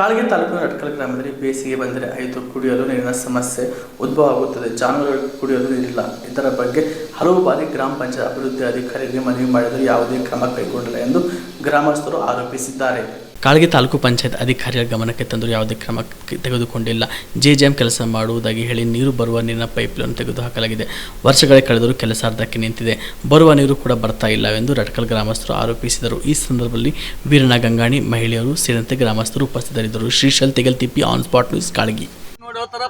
ಕಾಳಗಿ ತಾಲೂಕಿನ ಅಟ್ಕಲ್ ಗ್ರಾಮದಲ್ಲಿ ಬೇಸಿಗೆ ಬಂದರೆ ಐದು ಕುಡಿಯಲು ನೀರಿನ ಸಮಸ್ಯೆ ಉದ್ಭವ ಆಗುತ್ತದೆ. ಜಾನುವಾರು ಕುಡಿಯಲು ನೀರಿಲ್ಲ. ಇದರ ಬಗ್ಗೆ ಹಲವು ಬಾರಿ ಗ್ರಾಮ ಪಂಚಾಯತ್ ಅಭಿವೃದ್ಧಿ ಅಧಿಕಾರಿಗೆ ಮನವಿ ಮಾಡಿದರೂ ಯಾವುದೇ ಕ್ರಮ ಕೈಗೊಂಡಿಲ್ಲ ಎಂದು ಗ್ರಾಮಸ್ಥರು ಆರೋಪಿಸಿದ್ದಾರೆ. ಕಾಳಗಿ ತಾಲೂಕು ಪಂಚಾಯತ್ ಅಧಿಕಾರಿಗಳ ಗಮನಕ್ಕೆ ತಂದರೂ ಯಾವುದೇ ಕ್ರಮ ತೆಗೆದುಕೊಂಡಿಲ್ಲ. ಜೆ ಜೆ ಎಂ ಕೆಲಸ ಮಾಡುವುದಾಗಿ ಹೇಳಿ ನೀರು ಬರುವ ನೀರಿನ ಪೈಪ್ಲೈನ್ ತೆಗೆದುಹಾಕಲಾಗಿದೆ. ವರ್ಷಗಳೇ ಕಳೆದರೂ ಕೆಲಸ ಅರ್ಧಕ್ಕೆ ನಿಂತಿದೆ. ಬರುವ ನೀರು ಕೂಡ ಬರ್ತಾ ಇಲ್ಲ ಎಂದು ರಟ್ಕಲ್ ಗ್ರಾಮಸ್ಥರು ಆರೋಪಿಸಿದರು. ಈ ಸಂದರ್ಭದಲ್ಲಿ ವೀರಣ್ಣ ಗಂಗಾಣಿ ಮಹಿಳೆಯರು ಸೇರಿದಂತೆ ಗ್ರಾಮಸ್ಥರು ಉಪಸ್ಥಿತರಿದ್ದರು. ತೆಗಲ್ ತಿಪ್ಪಿ on spot news Kalagi.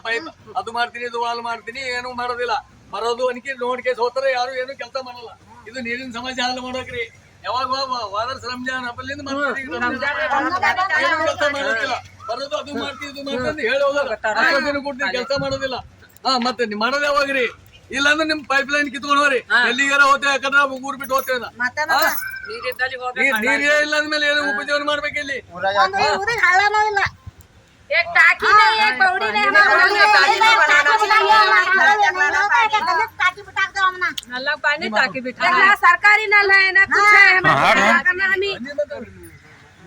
Pipe ಅದು ಮಾಡ್ತೀನಿ, ಇದು ವಾಲ್ ಮಾಡ್ತೀನಿ, ಏನು ಮಾಡೋದಿಲ್ಲ. ಬರೋದು ಅನ್ಕಿ ನೋಡ್ಕೆ ಹೋತರ ಯಾರು ಏನು ಕೆಲಸ ಮಾಡಲ್ಲ. ಇದು ನೀರಿನ ಸಮಸ್ಯೆ ಹಾಲು ಮಾಡೋಕ್ರಿ ಯಾವಾಗ ವಾದರ್ಸ್ ರಂಜಾನ್ ಹಬ್ಬಲಿಂದ ಕೆಲಸ ಮಾಡೋದಿಲ್ಲ ಬರೋದು ಅದು ಮಾಡ್ತೀವಿ ಇದು ಮಾಡ್ತೀವಿ ಅಂತ ಹೇಳಿ ಕೊಡ್ತೀವಿ ಕೆಲಸ ಮಾಡೋದಿಲ್ಲ. ಹಾ ಮತ್ತೆ ನೀವು ಮಾಡೋದು ಯಾವಾಗ್ರಿ? ಇಲ್ಲಾಂದ್ರೆ ನಿಮ್ ಪೈಪ್ ಲೈನ್ ಕಿತ್ಕೊಂಡು ಹೋಗ್ರಿ. ಎಲ್ಲಿಗಾರ ಹೋಗ್ತೇವೆ ಯಾಕಂದ್ರೆ ಊರ್ ಬಿಟ್ಟು ಹೋಗ್ತೇವೆ ನೀರೇ ಇಲ್ಲ ಅಂದ್ಮೇಲೆ ಏನು ಉಪಜೀವನ ಮಾಡ್ಬೇಕು ಇಲ್ಲಿ. नल्ला पानी टाकी बिठा ना सरकारी नल है ना कुछ है हमारे करना हमें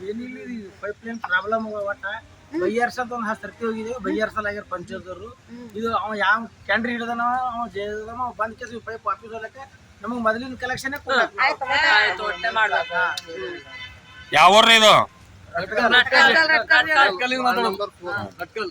ಏನಿಲ್ಲ ಪೈಪ್ ಲೈನ್ ಪ್ರಾಬ್ಲಮ್ ಒಟ್ಟ ಬೈಯರ್ಸಂತ ಒಂದು ಹತ್ತು ಸರ್ತಿ ಹೋಗಿದ್ದೇವೆ ಬೈಯರ್ಸಲಾಗ್ಯಾರ ಪಂಚಾಯತ್ದವರು ಇದು ಅವ ಯಾವ ಕ್ಯಾಂಡ್ರಿ ಹಿಡ್ದನ ಅವ ಜೇದನ ಅವ ಬಂದ್ ಕೇಸ್ ಪೈಪ್ ವಾಪಸ್ ಹೋಗ್ಲಕ್ಕ ನಮಗೆ ಮೊದಲಿನ ಕಲೆಕ್ಷನ್ ಯಾವ ಊರ್ರಿ ಇದು ಅಟ್ಕಲ್ಲಿಂದ ಮಾತಾಡೋದು ಅಟ್ಕಲ್